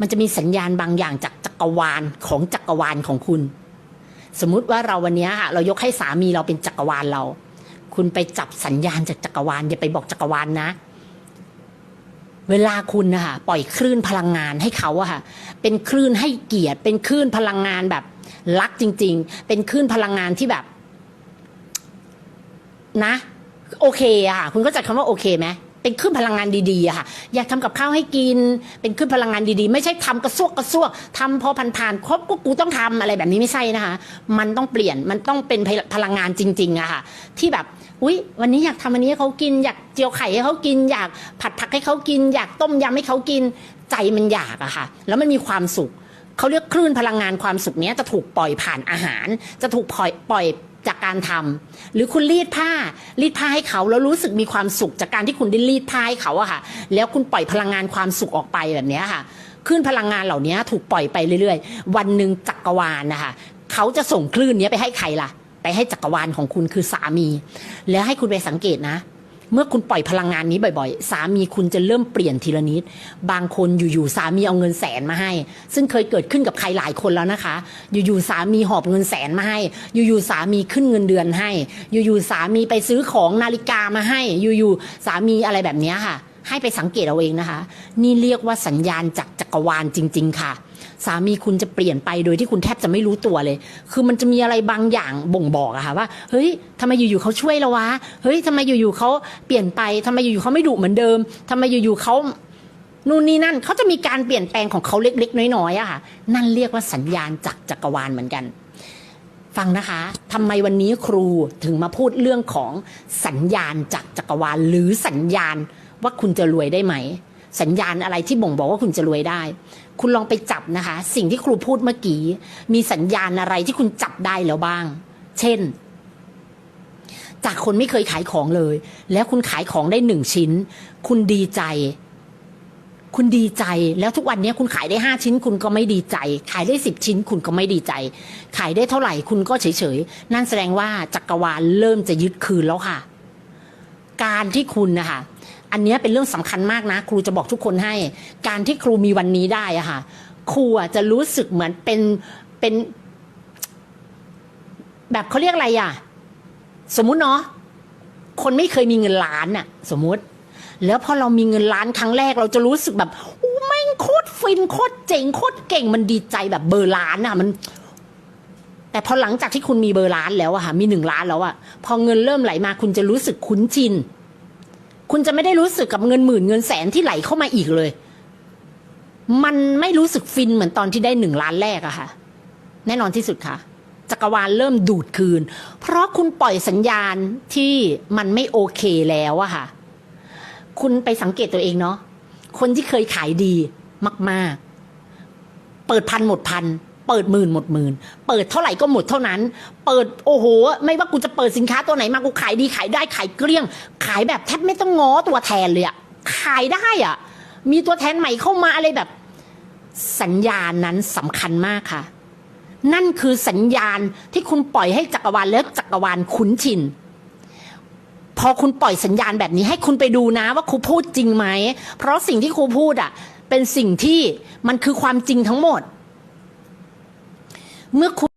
มันจะมีสัญญาณบางอย่างจากจักรวาลของจักรวาลของคุณ สมมุติว่าเราวันนี้ค่ะเรายกให้สามีเราเป็นจักรวาลเรา คุณไปจับสัญญาณจากจักรวาลอย่าไปบอกจักรวาลนะ เวลาคุณนะคะปล่อยคลื่นพลังงานให้เขาอะค่ะ เป็นคลื่นให้เกียรติ เป็นคลื่นพลังงานแบบรักจริง ๆ เป็นคลื่นพลังงานที่แบบ นะ โอเคอะค่ะ คุณก็จัดคำว่าโอเคไหม เป็นคลื่นพลังงานดีๆอะค่ะ อยากทำกับข้าวให้กิน เป็นคลื่นพลังงานดีๆ ไม่ใช่ทำกระซวกกระซวกทำพอผ่านๆครบก็กูต้องทำอะไรแบบนี้ไม่ใช่นะคะ มันต้องเปลี่ยนมันต้องเป็นพลังงานจริงๆอะค่ะ ที่แบบอุ๊ยวันนี้อยากทำอันนี้ให้เขากิน อยากเจียวไข่ให้เขากิน อยากผัดผักให้เขากิน อยากต้มยำให้เขากิน ใจมันอยากอะค่ะ แล้วมันมีความสุขเขาเรียกคลื่นพลังงานความสุขนี้จะถูกปล่อยผ่านอาหาร จะถูกปล่อยปล่อย จากการทำหรือคุณรีดผ้ารีดผ้าให้เขาแล้วรู้สึกมีความสุขจากการที่คุณได้รีดผ้าให้เขาอะค่ะ แล้วคุณปล่อยพลังงานความสุขออกไปแบบนี้ค่ะคลื่นพลังงานเหล่านี้ถูกปล่อยไปเรื่อยๆ วันหนึ่งจักรวาลนะคะเขาจะส่งคลื่นนี้ไปให้ใครล่ะ ไปให้จักรวาลของคุณคือสามี แล้วให้คุณไปสังเกตนะ เมื่อคุณปล่อยพลังงานนี้บ่อยๆ สามีคุณจะเริ่มเปลี่ยนทีละนิด บางคนอยู่ๆสามีเอาเงินแสนมาให้ ซึ่งเคยเกิดขึ้นกับใครหลายคนแล้วนะคะ อยู่ๆสามีหอบเงินแสนมาให้ อยู่ๆสามีขึ้นเงินเดือนให้ อยู่ๆสามีไปซื้อของนาฬิกามาให้ อยู่ๆสามีอะไรแบบนี้ค่ะ ให้ไปสังเกตเอาเองนะคะ นี่เรียกว่าสัญญาณจากจักรวาลจริง ๆ ค่ะ สามีคุณจะเปลี่ยนไปโดยที่คุณแทบจะไม่รู้ตัวเลย คือมันจะมีอะไรบางอย่างบ่งบอกอะค่ะว่า เฮ้ยทำไมอยู่ๆเขาช่วยเราวะ เฮ้ยทำไมอยู่ๆเขาเปลี่ยนไปทำไมอยู่ๆเขาไม่ดุเหมือนเดิมทำไมอยู่ๆเขานู่นนี่นั่นเขาจะมีการเปลี่ยนแปลงของเขาเล็ก ๆ น้อยๆอะค่ะ นั่นเรียกว่าสัญญาณจากจักรวาลเหมือนกัน ฟังนะคะทำไมวันนี้ครูถึงมาพูดเรื่องของสัญญาณจากจักรวาลหรือสัญญาณว่าคุณจะรวยได้ไหม สัญญาณอะไรที่บ่งบอกว่าคุณจะรวยได้ คุณลองไปจับนะคะ สิ่งที่ครูพูดเมื่อกี้ มีสัญญาณอะไรที่คุณจับได้แล้วบ้าง เช่น จากคนไม่เคยขายของเลย แล้วคุณขายของได้หนึ่งชิ้น คุณดีใจ คุณดีใจแล้วทุกวันนี้คุณขายได้ห้าชิ้น คุณก็ไม่ดีใจ ขายได้สิบชิ้น คุณก็ไม่ดีใจ ขายได้เท่าไหร่ คุณก็เฉยๆนั่นแสดงว่าจักรวาลเริ่มจะยึดคืนแล้วค่ะ การที่คุณนะคะ อันนี้เป็นเรื่องสำคัญมากนะ ครูจะบอกทุกคนให้ การที่ครูมีวันนี้ได้อะค่ะ ครูจะรู้สึกเหมือนเป็นเป็น แบบเขาเรียกอะไรอะสมมุติเนาะคนไม่เคยมีเงินล้านอะสมมุติ แล้วพอเรามีเงินล้านครั้งแรก เราจะรู้สึกแบบโอ้แม่งโคตรฟินโคตรเจ๋งโคตรเก่งมันดีใจแบบเบอร์ล้านอะมันแต่พอหลังจากที่คุณมีเบอร์ล้านแล้วอะค่ะมีหนึ่งล้านแล้วอะพอเงินเริ่มไหลมาคุณจะรู้สึกคุ้นชิน คุณจะไม่ได้รู้สึกกับเงินหมื่นเงินแสนที่ไหลเข้ามาอีกเลย มันไม่รู้สึกฟินเหมือนตอนที่ได้หนึ่งล้านแรกอะค่ะ แน่นอนที่สุดค่ะ จักรวาลเริ่มดูดคืน เพราะคุณปล่อยสัญญาณที่มันไม่โอเคแล้วอะค่ะ คุณไปสังเกตตัวเองเนาะ คนที่เคยขายดีมาก ๆ เปิดพันหมดพัน เปิดหมื่นหมดหมื่น เปิดเท่าไหร่ก็หมดเท่านั้น เปิดโอ้โห ไม่ว่ากูจะเปิดสินค้าตัวไหนมากูขายดีขายได้ขายเกลี้ยง ขายแบบแทบไม่ต้องง้อตัวแทนเลยอะขายได้อะมีตัวแทนใหม่เข้ามาอะไรแบบ สัญญาณนั้นสำคัญมากค่ะ นั่นคือสัญญาณที่คุณปล่อยให้จักรวาลแล้วจักรวาลคุ้นชินพอคุณปล่อยสัญญาณแบบนี้ให้คุณไปดูนะว่าครูพูดจริงไหม เพราะสิ่งที่ครูพูดอะ เป็นสิ่งที่มันคือความจริงทั้งหมด เมื่อคุณ